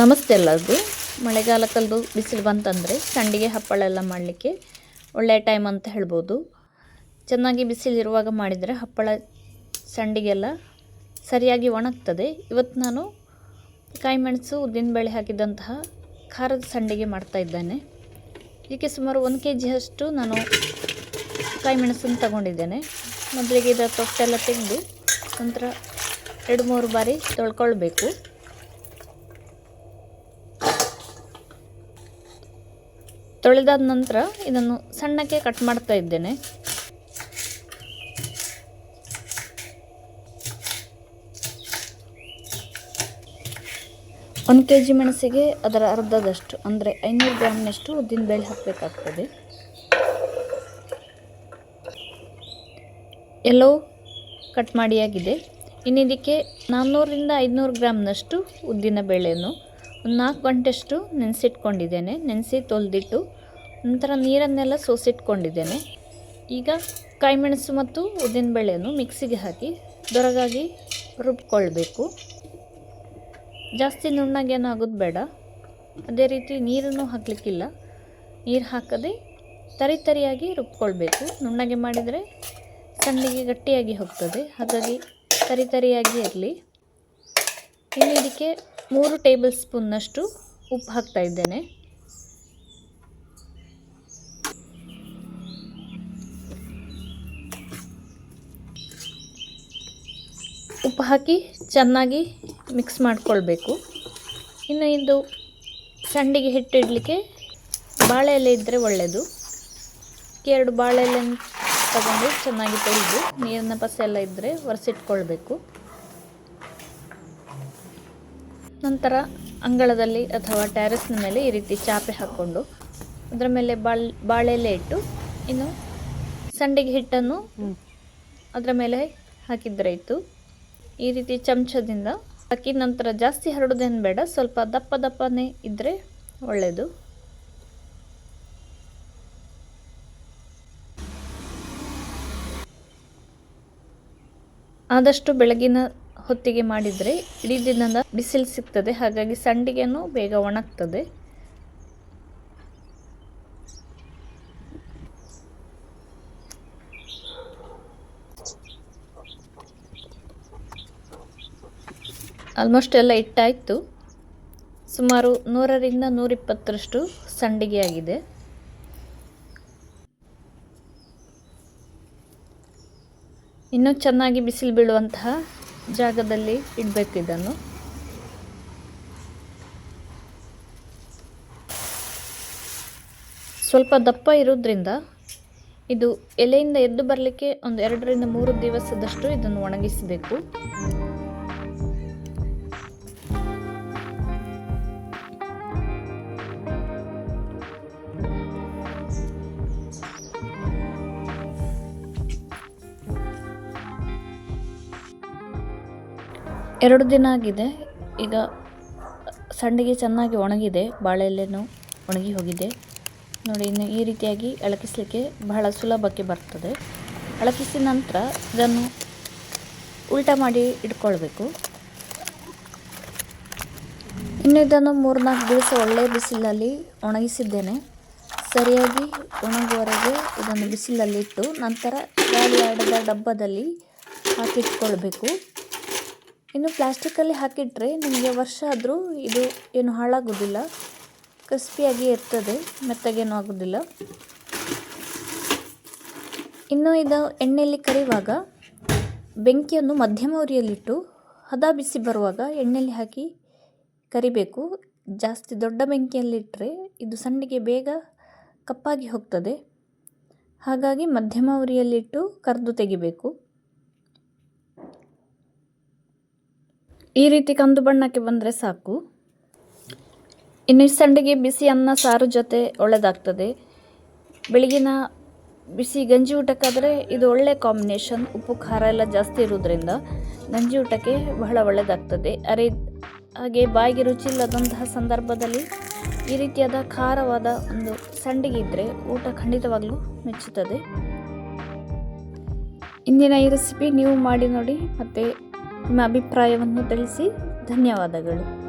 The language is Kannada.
ನಮಸ್ತೆ ಎಲ್ಲರಿಗೂ. ಮಳೆಗಾಲ ಕಳೆದು ಬಿಸಿಲು ಬಂತಂದರೆ ಸಂಡಿಗೆ ಹಪ್ಪಳ ಎಲ್ಲ ಮಾಡಲಿಕ್ಕೆ ಒಳ್ಳೆಯ ಟೈಮ್ ಅಂತ ಹೇಳ್ಬೋದು. ಚೆನ್ನಾಗಿ ಬಿಸಿಲಿರುವಾಗ ಮಾಡಿದರೆ ಹಪ್ಪಳ ಸಂಡಿಗೆಲ್ಲ ಸರಿಯಾಗಿ ಒಣಗ್ತದೆ. ಇವತ್ತು ನಾನು ಕಾಯಿ ಕಾಯಿಮೆಣಸು ಉದ್ದಿನಬೇಳೆ ಹಾಕಿದಂತಹ ಖಾರದ ಸಂಡಿಗೆ ಮಾಡ್ತಾ ಇದ್ದೇನೆ. ಇದಕ್ಕೆ ಸುಮಾರು ಒಂದು ಕೆ ಜಿಯಷ್ಟು ನಾನು ಕಾಯಿ ಮೆಣಸನ್ನು ತಗೊಂಡಿದ್ದೇನೆ. ಮೊದಲಿಗೆ ಇದರ ತೊಟ್ಟೆಲ್ಲ ತೆಗೆದು ನಂತರ ಎರಡು ಮೂರು ಬಾರಿ ತೊಳ್ಕೊಳ್ಬೇಕು. ತೊಳೆದಾದ ನಂತರ ಇದನ್ನು ಸಣ್ಣಕ್ಕೆ ಕಟ್ ಮಾಡ್ತಾ ಇದ್ದೇನೆ. ಒಂದು ಕೆ ಜಿ ಮೆಣಸಿಗೆ ಅದರ ಅರ್ಧದಷ್ಟು, ಅಂದರೆ ಐನೂರು ಗ್ರಾಮ್ನಷ್ಟು ಉದ್ದಿನಬೇಳೆ ಹಾಕಬೇಕಾಗ್ತದೆ. ಎಲ್ಲೋ ಕಟ್ ಮಾಡಿ ಆಗಿದೆ ನಾನ್ನೂರಿಂದ ಐದುನೂರು ಗ್ರಾಮ್ನಷ್ಟು ಉದ್ದಿನ ಬೇಳೆಯನ್ನು ಒಂದು ನಾಲ್ಕು ಗಂಟೆಷ್ಟು ನೆನೆಸಿಟ್ಕೊಂಡಿದ್ದೇನೆ. ನೆನೆಸಿ ತೊಳೆದಿಟ್ಟು ನಂತರ ನೀರನ್ನೆಲ್ಲ ಸೋಸಿಟ್ಕೊಂಡಿದ್ದೇನೆ. ಈಗ ಕಾಯಿಮೆಣಸು ಮತ್ತು ಉದ್ದಿನಬೇಳೆಯನ್ನು ಮಿಕ್ಸಿಗೆ ಹಾಕಿ ದೊರಗಾಗಿ ರುಬ್ಕೊಳ್ಬೇಕು. ಜಾಸ್ತಿ ನುಣ್ಣಗೇನು ಆಗೋದು ಬೇಡ. ಅದೇ ರೀತಿ ನೀರನ್ನು ಹಾಕಲಿಕ್ಕಿಲ್ಲ. ನೀರು ಹಾಕದೆ ತರಿ ತರಿಯಾಗಿ ರುಬ್ಕೊಳ್ಬೇಕು. ನುಣ್ಣಗೆ ಮಾಡಿದರೆ ಸಣ್ಣಗೆ ಗಟ್ಟಿಯಾಗಿ ಹೋಗ್ತದೆ. ಹಾಗಾಗಿ ತರಿ ತರಿಯಾಗಿ ಇರಲಿ. ಇನ್ನು ಇದಕ್ಕೆ ಮೂರು ಟೇಬಲ್ ಸ್ಪೂನ್ನಷ್ಟು ಉಪ್ಪು ಹಾಕ್ತಾ ಇದ್ದೇನೆ. ಉಪ್ಪು ಹಾಕಿ ಚೆನ್ನಾಗಿ ಮಿಕ್ಸ್ ಮಾಡಿಕೊಳ್ಬೇಕು. ಇನ್ನು ಇದು ಸಂಡಿಗೆ ಹಿಟ್ಟಿಡಲಿಕ್ಕೆ ಬಾಳೆ ಎಲೆ ಇದ್ದರೆ ಒಳ್ಳೆಯದು ಎರಡು ಬಾಳೆ ಎಲೆ ತಗೊಂಡು ಚೆನ್ನಾಗಿ ತೊಳೆದು ನೀರಿನ ಪಸೆ ಎಲ್ಲ ಇದ್ದರೆ ಒರೆಸಿಟ್ಕೊಳ್ಬೇಕು. ನಂತರ ಅಂಗಳದಲ್ಲಿ ಅಥವಾ ಟ್ಯಾರೆಸ್ನ ಮೇಲೆ ಈ ರೀತಿ ಚಾಪೆ ಹಾಕ್ಕೊಂಡು ಅದರ ಮೇಲೆ ಬಾಳ್ ಬಾಳೆ ಎಲೆ ಇಟ್ಟು ಇನ್ನು ಸಂಡಿಗೆ ಹಿಟ್ಟನ್ನು ಅದರ ಮೇಲೆ ಹಾಕಿದ್ರೆ ಇತ್ತು ಈ ರೀತಿ ಚಮಚದಿಂದ ಹಾಕಿ ನಂತರ ಜಾಸ್ತಿ ಹರಡೋದೇನು ಬೇಡ, ಸ್ವಲ್ಪ ದಪ್ಪ ದಪ್ಪನೇ ಇದ್ದರೆ ಒಳ್ಳೆಯದು ಆದಷ್ಟು ಬೆಳಗಿನ ಹೊತ್ತಿಗೆ ಮಾಡಿದರೆ ಇಡೀ ದಿನದ ಬಿಸಿಲು ಸಿಗ್ತದೆ. ಹಾಗಾಗಿ ಸಂಡಿಗೆನು ಬೇಗ ಒಣಗ್ತದೆ. ಆಲ್ಮೋಸ್ಟ್ ಎಲ್ಲ ಇಟ್ಟಾಯಿತು. ಸುಮಾರು ನೂರರಿಂದ ನೂರಿಪ್ಪತ್ತರಷ್ಟು ಸಂಡಿಗೆ ಆಗಿದೆ ಇನ್ನೂ ಚೆನ್ನಾಗಿ ಬಿಸಿಲು ಬೀಳುವಂತಹ ಜಾಗದಲ್ಲಿ ಇಡಬೇಕು ಇದನ್ನು. ಸ್ವಲ್ಪ ದಪ್ಪ ಇರೋದ್ರಿಂದ ಇದು ಎಲೆಯಿಂದ ಎದ್ದು ಬರಲಿಕ್ಕೆ ಒಂದು ಎರಡರಿಂದ ಮೂರು ದಿವಸದಷ್ಟು ಇದನ್ನು ಒಣಗಿಸಬೇಕು. ಎರಡು ದಿನ ಆಗಿದೆ. ಈಗ ಸಂಡಿಗೆ ಚೆನ್ನಾಗಿ ಒಣಗಿದೆ. ಬಾಳೆ ಎಲೆನೂ ಒಣಗಿ ಹೋಗಿದೆ. ನೋಡಿ, ಇನ್ನು ಈ ರೀತಿಯಾಗಿ ಅಳಕಿಸಲಿಕ್ಕೆ ಬಹಳ ಸುಲಭಕ್ಕೆ ಬರ್ತದೆ. ಅಳಕಿಸಿದ ನಂತರ ಇದನ್ನು ಉಲ್ಟಾ ಮಾಡಿ ಇಟ್ಕೊಳ್ಬೇಕು. ಇನ್ನು ಇದನ್ನು ಮೂರ್ನಾಲ್ಕು ದಿವಸ ಒಳ್ಳೆಯ ಬಿಸಿಲಲ್ಲಿ ಒಣಗಿಸಿದ್ದೇನೆ. ಸರಿಯಾಗಿ ಒಣಗುವವರೆಗೆ ಇದನ್ನು ಬಿಸಿಲಲ್ಲಿಟ್ಟು ನಂತರ ಗಾಳಿ ಆಡದ ಡಬ್ಬದಲ್ಲಿ ಹಾಕಿಟ್ಕೊಳ್ಬೇಕು ಇನ್ನು ಪ್ಲಾಸ್ಟಿಕಲ್ಲಿ ಹಾಕಿಟ್ಟರೆ ನಿಮಗೆ ವರ್ಷ ಆದರೂ ಇದು ಏನು ಹಾಳಾಗೋದಿಲ್ಲ. ಕ್ರಿಸ್ಪಿಯಾಗಿ ಇರ್ತದೆ, ಮೆತ್ತಗೇನು ಆಗೋದಿಲ್ಲ. ಇನ್ನು ಇದು ಎಣ್ಣೆಯಲ್ಲಿ ಕರಿಯುವಾಗ ಬೆಂಕಿಯನ್ನು ಮಧ್ಯಮ ಉರಿಯಲ್ಲಿಟ್ಟು ಹದ ಬಿಸಿ ಬರುವಾಗ ಎಣ್ಣೆಯಲ್ಲಿ ಹಾಕಿ ಕರಿಬೇಕು. ಜಾಸ್ತಿ ದೊಡ್ಡ ಬೆಂಕಿಯಲ್ಲಿಟ್ಟರೆ ಇದು ಸಣ್ಣಗೆ ಬೇಗ ಕಪ್ಪಾಗಿ ಹೋಗ್ತದೆ. ಹಾಗಾಗಿ ಮಧ್ಯಮ ಉರಿಯಲ್ಲಿಟ್ಟು ಕರೆದು ತೆಗಿಬೇಕು. ಈ ರೀತಿ ಕಂದು ಬಣ್ಣಕ್ಕೆ ಬಂದರೆ ಸಾಕು. ಇನ್ನು ಸಂಡಿಗೆ ಬಿಸಿ ಅನ್ನ, ಸಾರು ಜೊತೆ ಒಳ್ಳೆಯದಾಗ್ತದೆ ಬೆಳಗಿನ ಬಿಸಿ ಗಂಜಿ ಊಟಕ್ಕಾದರೆ ಇದು ಒಳ್ಳೆ ಕಾಂಬಿನೇಷನ್ ಉಪ್ಪು, ಖಾರ ಎಲ್ಲ ಜಾಸ್ತಿ ಇರೋದ್ರಿಂದ ಗಂಜಿ ಊಟಕ್ಕೆ ಬಹಳ ಒಳ್ಳೆಯದಾಗ್ತದೆ ಅರೆ, ಹಾಗೆ ಬಾಯಿಗೆ ರುಚಿ ಇಲ್ಲದಂತಹ ಸಂದರ್ಭದಲ್ಲಿ ಈ ರೀತಿಯಾದ ಖಾರವಾದ ಒಂದು ಸಂಡಿಗೆ ಇದ್ದರೆ ಊಟ ಖಂಡಿತವಾಗಲೂ ಮೆಚ್ಚುತ್ತದೆ. ಇಂದಿನ ಈ ರೆಸಿಪಿ ನೀವು ಮಾಡಿ ನೋಡಿ, ಮತ್ತು ನಿಮ್ಮ ಅಭಿಪ್ರಾಯವನ್ನು ತಿಳಿಸಿ ಧನ್ಯವಾದಗಳು.